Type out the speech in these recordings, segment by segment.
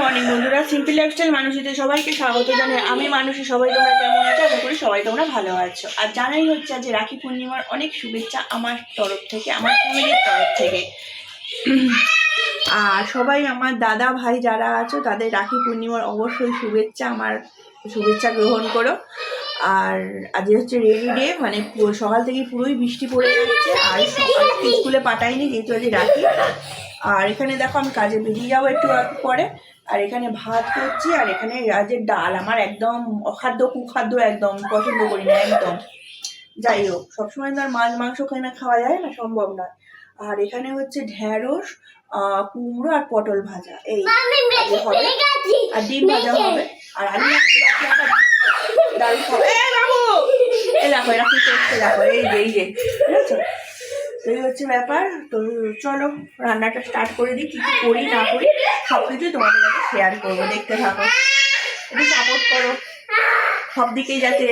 Morning বন্ধুরা। Simple lifestyle মানুষিতে সবাইকে স্বাগত জানাই। আমি মানুষই সবাই তোমরা কেমন আছো? আশা করি সবাই তোমরা ভালো আছো। আর জানাই হচ্ছে যে রাখি পূর্ণিমার অনেক শুভেচ্ছা আমার তরফ থেকে, আমার ফ্যামিলির তরফ থেকে। আর সবাই আমার দাদা ভাই যারা আছো, তাদের রাখি পূর্ণিমার অবশ্যই শুভেচ্ছা, আমার শুভেচ্ছা গ্রহণ করো। আর আজ হচ্ছে রেনি ডে মানে সকাল থেকে পুরোই বৃষ্টি পড়ে যাচ্ছে। আর সকাল পাঠাইনি, যেহেতু আজ রাখি। আর এখানে দেখো আমি কাজে বেরিয়ে যাব একটু পরে। আর এখানে ভাত করছি আর এখানে রাজের ডাল। আমার একদম অখাদ্য কুখাদ্য একদম পছন্দ করি না একদম। যাই হোক সবসময় তো আর মাছ মাংস খাই না খাওয়া যায় না সম্ভব নয়। আর এখানে হচ্ছে ঢ্যাঁড়স কুমড়ো আর পটল ভাজা। এই হবে আর ডিম ভাজা হবে। আর আলু ডাল খাবে। এই দেখো এরকম করছে দেখো এই যে এই যে বুঝেছ এই হচ্ছে ব্যাপার। তো চলো রান্নাটা স্টার্ট করে দিই কি কি করি না করি সব কিছুই তোমাদের কাছে শেয়ার করব দেখতে থাকো। একটু সাপোর্ট করো। সব দিকেই যাতে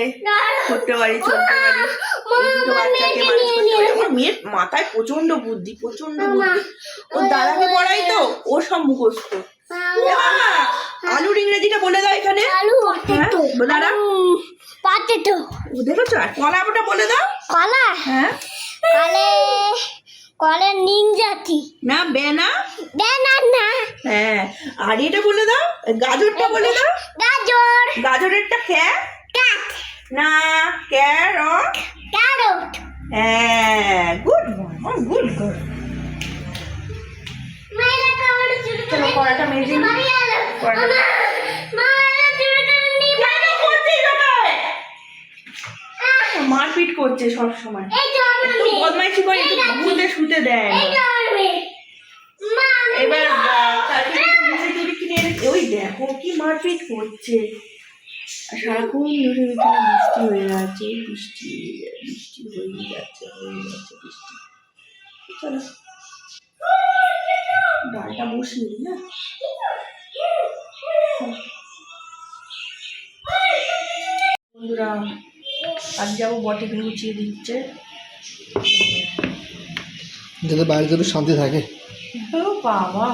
করতে পারি চলতে পারি। বাচ্চাকে মানুষ করতে পারি। আমার মেয়ের মাথায় প্রচণ্ড বুদ্ধি প্রচণ্ড বুদ্ধি। ওর দাদাকে পড়াই তো ও সব মুখস্থ। আলুর ইংরেজিটা বলে দাও এখানে। হ্যাঁ ও দেখেছ? আর কলাটা বলে দাও। কলা? হ্যাঁ। কলে কলে নিনজাতি না বেনা? বেনানা হ্যাঁ আর এটা বলে দাও গাজরটা বলে দাও। গাজর। গাজরেরটা খ্যা কাক। না ক্যারট। ক্যারট। হ্যাঁ গুড গুড গুড চলো কড়াটা মেজে কড়াটা মারপিট করছে সব সময় একটু বদমাইশি করে একটু ঘুমোতে শুতে দেয় এবার। ওই দেখো কি মারপিট করছে। সারাক্ষণ ধরে বৃষ্টি হয়ে আছে বৃষ্টি বৃষ্টি হয়ে যাচ্ছে হয়ে যাচ্ছে বৃষ্টি। চলো। ডালটা বসিয়ে না বন্ধুরা আজ যাব বটে গুছিয়ে দিচ্ছে। যাতে বাড়িতে একটু শান্তি থাকে। ও বাবা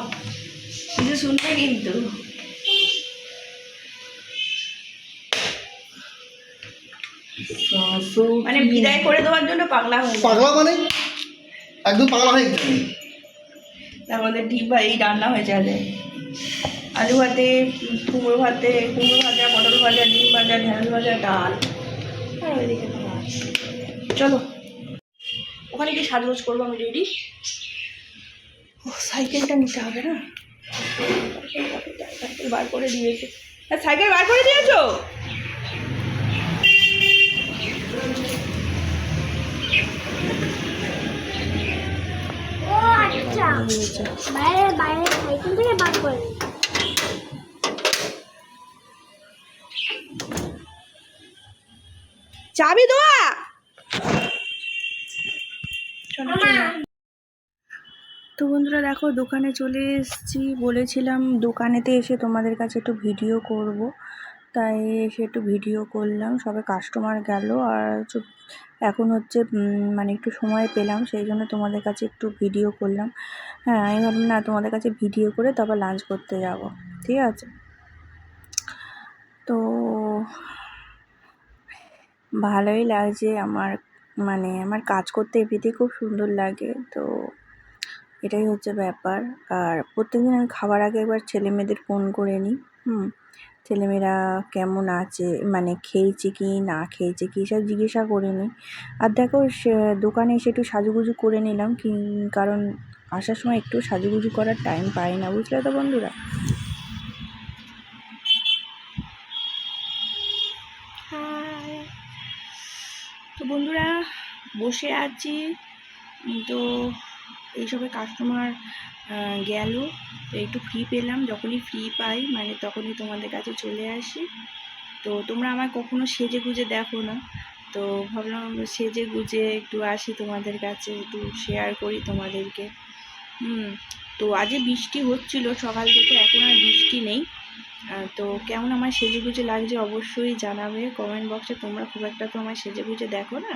কিছু শুনবে কিন্তু। মানে বিদায় করে দেওয়ার জন্য পাগলা হয়ে। পাগলা মানে? একদম পাগলা হয়ে গেছে। আমাদের ডিম ভাই রান্না হয়েছে আজ আলু ভাতে কুমড়ো ভাতে কুমড়ো ভাজা পটল ভাজা ডিম ভাজা ঢেঁড়স ভাজা ডাল। চলো। ওখানে কি সাজগোজ করব, আমি রেডি ও, সাইকেলটা নিতে হবে না? সাইকেল বার করে দিয়েছে। হ্যাঁ সাইকেল বার করে দিয়েছ? আচ্ছা। বাইরে বাইরে সাইকেল থেকে বার করে চাবি দোয়া। তো বন্ধুরা দেখো, দোকানে চলে এসেছি। বলেছিলাম দোকানেতে এসে তোমাদের কাছে একটু ভিডিও করব। তাই এসে একটু ভিডিও করলাম। সবে কাস্টমার গেল আর এখন হচ্ছে মানে একটু সময় পেলাম, সেই জন্য তোমাদের কাছে একটু ভিডিও করলাম। হ্যাঁ আমি ভাবলাম, না, তোমাদের কাছে ভিডিও করে তারপর লাঞ্চ করতে যাব। ঠিক আছে? তো ভালোই লাগছে আমার মানে আমার কাজ করতে এমনিতেই খুব সুন্দর লাগে। তো এটাই হচ্ছে ব্যাপার। আর প্রত্যেকদিন আমি খাবার আগে একবার ছেলে মেয়েদের ফোন করে নিই। হুম ছেলেমেয়েরা কেমন আছে মানে খেয়েছে কি, না খেয়েছে কি সব জিজ্ঞাসা করে নিই। আর দেখো সে- দোকানে এসে একটু সাজুগুজু করে নিলাম, কি কারণ আসার সময় একটু সাজুগুজু করার টাইম পাই না, বুঝলে তো বন্ধুরা তো বন্ধুরা, বসে আছি। তো এইসবে কাস্টমার গেল। একটু ফ্রি পেলাম, যখনই ফ্রি পাই মানে তখনই তোমাদের কাছে চলে আসি। তো তোমরা আমার কখনো সেজে গুজে দেখো না। তো ভাবলাম সেজে গুজে একটু আসি তোমাদের কাছে, একটু শেয়ার করি তোমাদেরকে। হুম, তো আজকে বৃষ্টি হচ্ছিল, সকাল থেকে এখন আর বৃষ্টি নেই। তো কেমন আমার সেজে গুজে লাগছে অবশ্যই জানাবে কমেন্ট বক্সে তোমরা খুব একটা তো আমার সেজে গুজে দেখো না।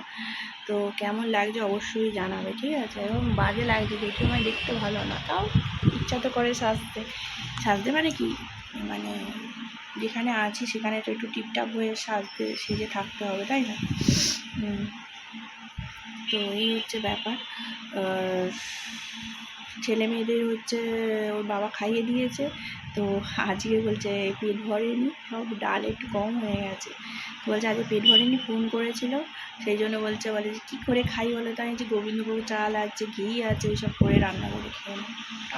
তো কেমন লাগছে অবশ্যই জানাবে, ঠিক আছে? এবং বাজে লাগছে দেখে আমার দেখতে ভালো না। তাও ইচ্ছা তো করে সাজতে। সাজতে মানে কি? মানে যেখানে আছি সেখানে তো একটু টিপটাপ হয়ে সাজতে, সেজে থাকতে হবে, তাই না? তো এই হচ্ছে ব্যাপার। ছেলে মেয়েদের হচ্ছে ওর বাবা খাইয়ে দিয়েছে। তো আজকে বলছে, পেট ভরেনি। সব ডাল একটু কম হয়ে গেছে। তো বলছে, আজকে পেট ভরেনি, ফোন করেছিল। সেই জন্য বলছে, বলে যে, কী করে খাই বলো তো? আমি যে গোবিন্দভোগ চাল আছে, ঘি আছে এইসব করে রান্না করে খেয়ে নেব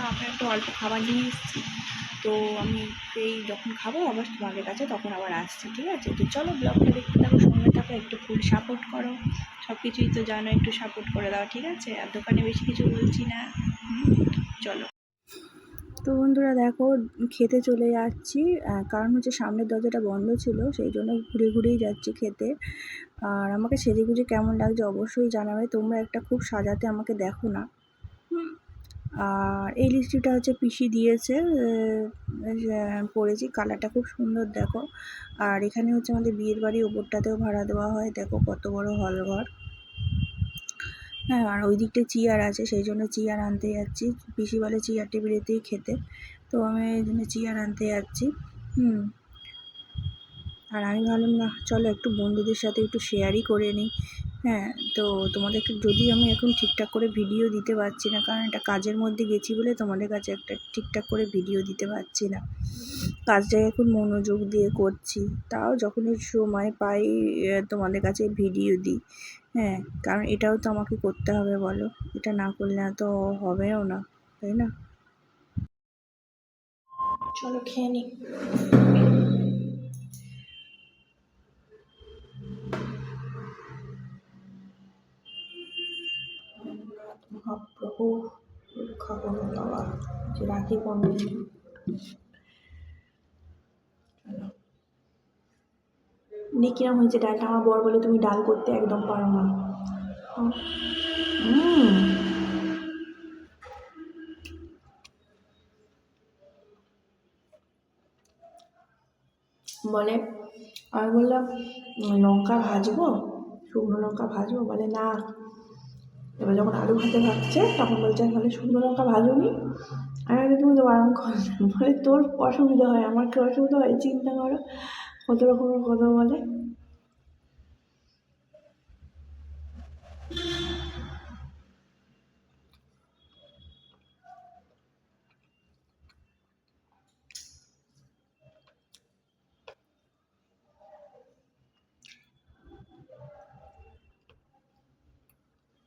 আমরা একটু অল্প খাবার নিয়ে এসেছি। তো আমি এই যখন খাব, আবার তোমাদের কাছে তখন আবার আসছি, ঠিক আছে? তো চলো ব্লগটা দেখতে থাকো, সঙ্গে থাকো, একটু ফুল সাপোর্ট করো। সব কিছুই তো জানো, একটু সাপোর্ট করে দাও, ঠিক আছে? আর দোকানে বেশি কিছু বলছি না। তো বন্ধুরা দেখো খেতে চলে যাচ্ছি। কারণ হচ্ছে সামনের দরজাটা বন্ধ ছিল সেই জন্য ঘুরে ঘুরেই যাচ্ছি খেতে। আর আমাকে সেজে গুজে কেমন লাগছে অবশ্যই জানাবে। তোমরা একটা খুব সাজাতে আমাকে দেখো না। আর এই লিপস্টিকটা হচ্ছে পিসি দিয়েছে পরেছি। কালারটা খুব সুন্দর দেখো। আর এখানে হচ্ছে আমাদের বিয়ের বাড়ি ওপরটাতেও ভাড়া দেওয়া হয়। দেখো কত বড় হল ঘর হ্যাঁ আর ওই দিকটায় চেয়ার আছে, সেই জন্য চেয়ার আনতে যাচ্ছি। পিসি বলে চেয়ার টেবিলেতেই খেতে। তো আমি এই জন্য চেয়ার আনতে যাচ্ছি। হুম। আর আমি ভাবলাম, না, চলো একটু বন্ধুদের সাথে একটু শেয়ারই করে নিই। হ্যাঁ তো তোমাদেরকে যদি আমি এখন ঠিকঠাক করে ভিডিও দিতে পারছি না, কারণ এটা কাজের মধ্যে গেছি বলে তোমাদের কাছে একটা ঠিকঠাক করে ভিডিও দিতে পারছি না। কাজটা এখন মনোযোগ দিয়ে করছি। তাও যখনই সময় পাই তোমাদের কাছে ভিডিও দিই। হ্যাঁ কারণ এটাও তো আমাকে করতে হবে বলো। এটা না করলে তো হবেও না, তাই না? চলো খেয়ে মহাপ্রভু রক্ষা করুন বাবা রাখি পণ্ডিত নি কিরম হয়েছে ডালটা আমার বর বলে তুমি ডাল করতে একদম পারো না। বলে, আমি বললাম, লঙ্কা ভাজবো? শুকনো লঙ্কা ভাজবো? বলে, না। এবার যখন আলু ভাতে ভাজছে, তখন বলছে, বলে, শুকনো লঙ্কা ভাজুনি? আমি তুমি তো বারণ করো বলে, তোর অসুবিধা হয়, আমার কি অসুবিধা হয়? চিন্তা করো। কত রকমের কথা বলে?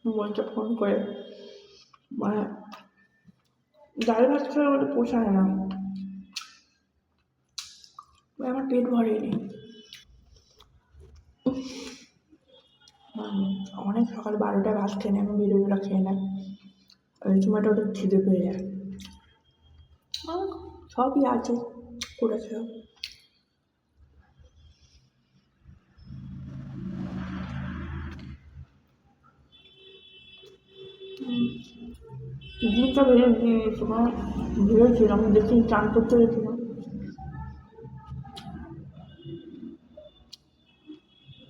বলছে ফোন করে মানে ডাল ভাত খেলে আমাদের পোষায় না। পেট ভরেনি। হুম, অনেক সকাল বারোটায় ভাত খেয়ে নেয় আমি বিরোধীরা খেয়ে নেয়। ওই সময়টা ওদের খিদে পেয়ে যায়। সবই আছে করে খেয়েও ঘুমটা ভেবে তোমার ভেবেছিলাম দেখি চান করতে গেছিলাম।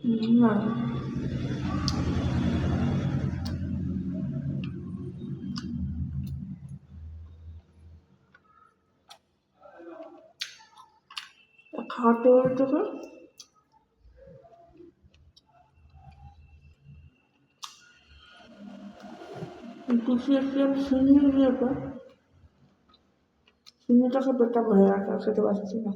হুম, না খাওয়াতে হবে তোকে টুসি একটু সিন্নি দিয়েছে সিন্নিটাকে পেটটা ভরে রাখা খেতে পারছি না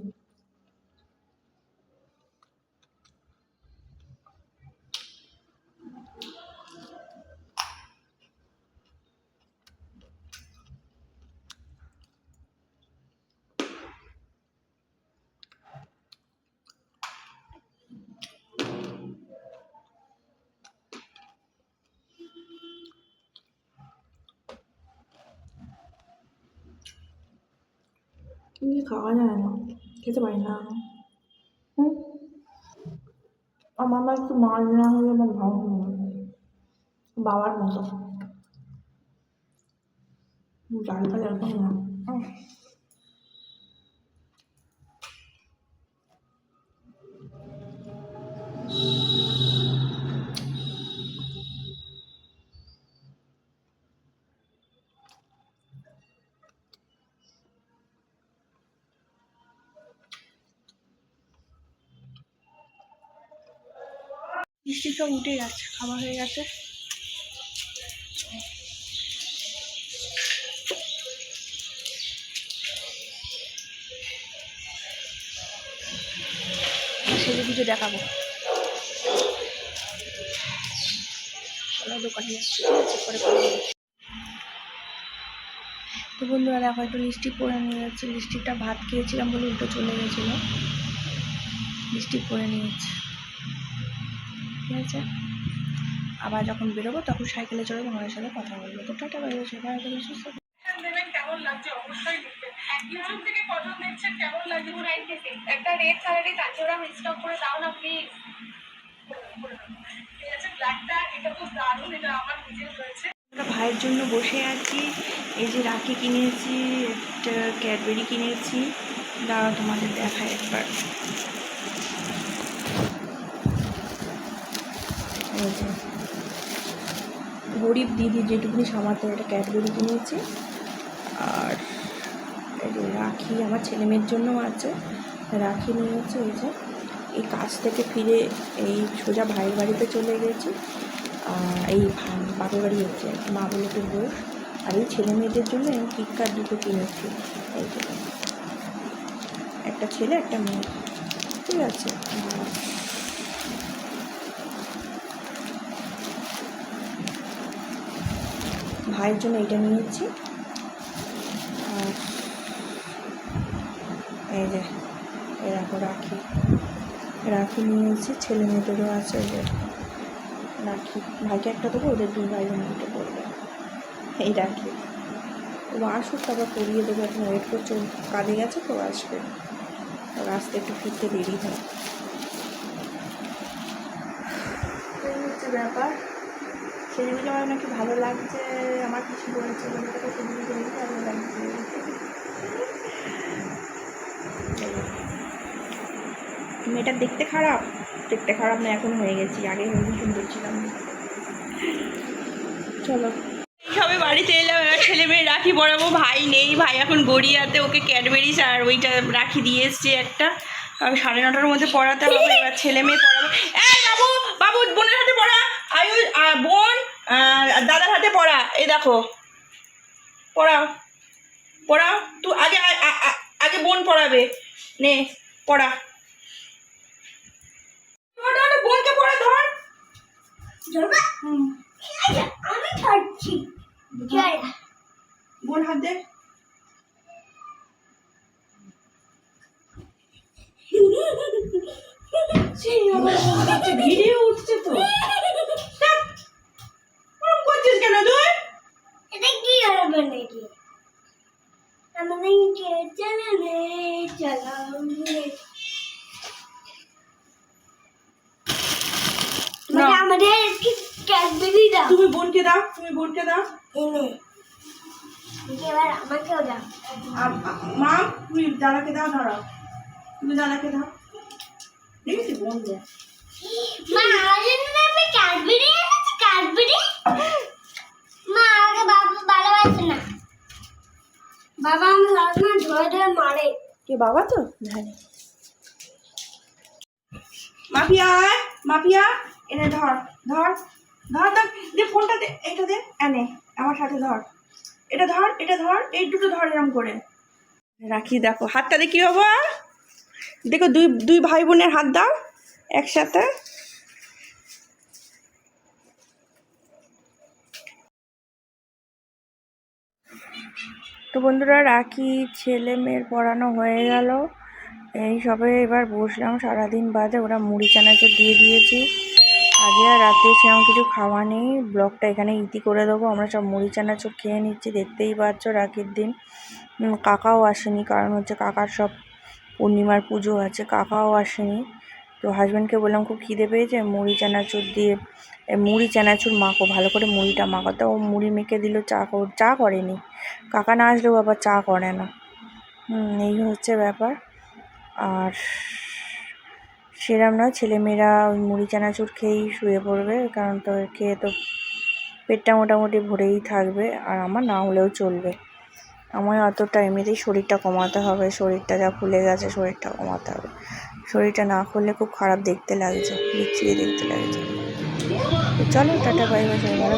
কিন্তু খাওয়া যায় না খেতে পারি না হুম আমার মা একটু মাছ না হলে আমার ভালো বাবার মতো ডাল ফাল না উম। বৃষ্টি সব উঠে গেছে, খাওয়া হয়ে গেছে। সেজে কিছু দেখাবো। দোকানে। তো বন্ধুরা, দেখো, একটু লিপস্টিক পরে নিয়ে যাচ্ছে লিপস্টিকটা ভাত খেয়েছিলাম বলে উল্টো চলে গেছিল। লিপস্টিক পরে নিয়েছে। ঠিক আছে আবার যখন বেরোবো তখন সাইকেলে চড়ে তোমাদের সাথে কথা বলব। তো টাটা বাইরে আসবে সুস্থ থেকো। কেমন লাগছে? অবশ্যই লিখবেন ইউটিউব থেকে কজন দেখছেন কেমন লাগছে? একটা রেড কালারের কাঁচোরা স্টক করে দাও না প্লিজ ঠিক আছে ব্ল্যাকটা এটা খুব দারুণ এটা আমার নিজের রয়েছে আমরা ভাইয়ের জন্য বসে আছি। এই যে রাখি কিনেছি একটা ক্যাডবেরি কিনেছি। দাঁড়া তোমাদের দেখায় একবার। যে গরিব দিদি যেটুকুনি সামাতে একটা ক্যাডবেরি কিনেছি। আর রাখি, আমার ছেলে মেয়ের জন্যও আছে। রাখি নিয়েছি, এই যে। এই কাজ থেকে ফিরে এই সোজা ভাইয়ের বাড়িতে চলে গেছি। এই বাপের বাড়ি হচ্ছে মা বলে তো বস আর এই ছেলে মেয়েদের জন্য আমি কিটকার দুটো কিনেছি। এই একটা ছেলে, একটা মেয়ে। ঠিক আছে? ভাইয়ের জন্য এটা নিয়েছি আর এই যে দেখো রাখি। রাখি নিয়েছি ছেলে মেয়েদেরও আছে যে। রাখি, ভাইকে একটা দেবো, ওদের দুই ভাই বোন দুটো পড়বে। এই রাখি। ও আসুক, তারপর পরিয়ে দেবো, এখন ওয়েট করছে কাজে গেছে তো আসবে। ওর আসতে একটু ফিরতে দেরি হয়। ব্যাপার। ছেলেমেয়েকে আমার নাকি ভালো লাগছে, আমার কিছু বলেছে, বলে তো ছেলেমেয়েকে দেখে ভালো লাগছে। মেয়েটা দেখতে খারাপ? দেখতে খারাপ না, এখন হয়ে গেছি আগে হেলদি সুন্দর ছিলাম। চলো। সবে বাড়িতে এলাম, এবার ছেলে মেয়ে রাখি পরাবো, ভাই নেই, ভাই এখন গড়িয়াতে, ওকে ক্যাডবেরিজ আর ওইটা রাখি দিয়ে এসছে একটা। আমি সাড়ে নটার মধ্যে পড়াতে হবে, এবার ছেলে মেয়ে পড়াবো। বাবু বাবু, বোনের হাতে পড়া। আয়ু বোন দাদার হাতে পড়া। এই দেখো। পড়াও। পড়াও। তুই আগে আগে বোন পড়াবে। নে পড়া। বোনকে পড়া ধর। বোন হাত দে ভিডিও উঠছে তো ওরম করছিস কেন তুই এটা কি হবে নাকি আমাদেরকে চলো রে চলো রে। না। মানে আমাদের একটু ক্যাডবেরি দাও তুমি বোনকে দাও তুমি বোনকে দাও। এনে এবার আমাকেও দাও মা তুমি দাদাকে দাও ধরাও তুমি দাদাকে দাও। দেখেছি বোন দে মা আমার জন্য আমি ক্যাডবেরি এনেছি ক্যাডবেরি মা আমাকে বাবা ভালোবাসে না। বাবা আমি সবসময় ধরে ধরে মারে। কে বাবা তো? Mafia mafia. এনে ধর ধর ধর ধর, দে ফোনটা দে, এটা দে এনে আমার সাথে ধর। এটা ধর এটা ধর, এই দুটো ধর এরম করে। রাখি, দেখো, হাতটা দেখি বাবা দেখো, দুই দুই ভাই বোনের হাত দাও, একসাথে। তো বন্ধুরা, রাখি, ছেলে মেয়ের পড়ানো হয়ে গেল। এই সবে এবার বসলাম, সারাদিন বাদে ওরা মুড়ি চানাচুর দিয়ে দিয়েছি। আগে আর রাতে সেরকম কিছু খাওয়া নেই। ব্লগটা এখানে ইতি করে দেবো। আমরা সব মুড়ি, চানাচুর খেয়ে নিচ্ছি। দেখতেই পাচ্ছ রাখির দিন। কাকাও আসেনি। কারণ হচ্ছে কাকার সব পূর্ণিমার পুজো আছে। কাকাও আসেনি। তো হাজব্যান্ডকে বললাম, খুব খিদে পেয়েছে। মুড়ি, চানাচুর দিয়ে মুড়ি, চানাচুর মাখো। ভালো করে মুড়িটা মাখাতে ও মুড়ি মেখে দিল। চা চা করেনি। কাকা না আসলেও আবার চা করে না। এই হচ্ছে ব্যাপার। আর সেরম নয় ছেলেমেয়েরা ওই মুড়ি চানাচুর খেয়েই শুয়ে পড়বে, কারণ তো খেয়ে তো পেটটা মোটামুটি ভরেই থাকবে, আর আমার না হলেও চলবে। আমার অতটা এমনিতেই শরীরটা কমাতে হবে, শরীরটা যা ফুলে গেছে শরীরটা কমাতে হবে। শরীরটা না করলে খুব খারাপ দেখতে লাগছে, বিচ্ছিরি দেখতে লাগছে। চলো, টাটা বাই বাই সবাই ভালো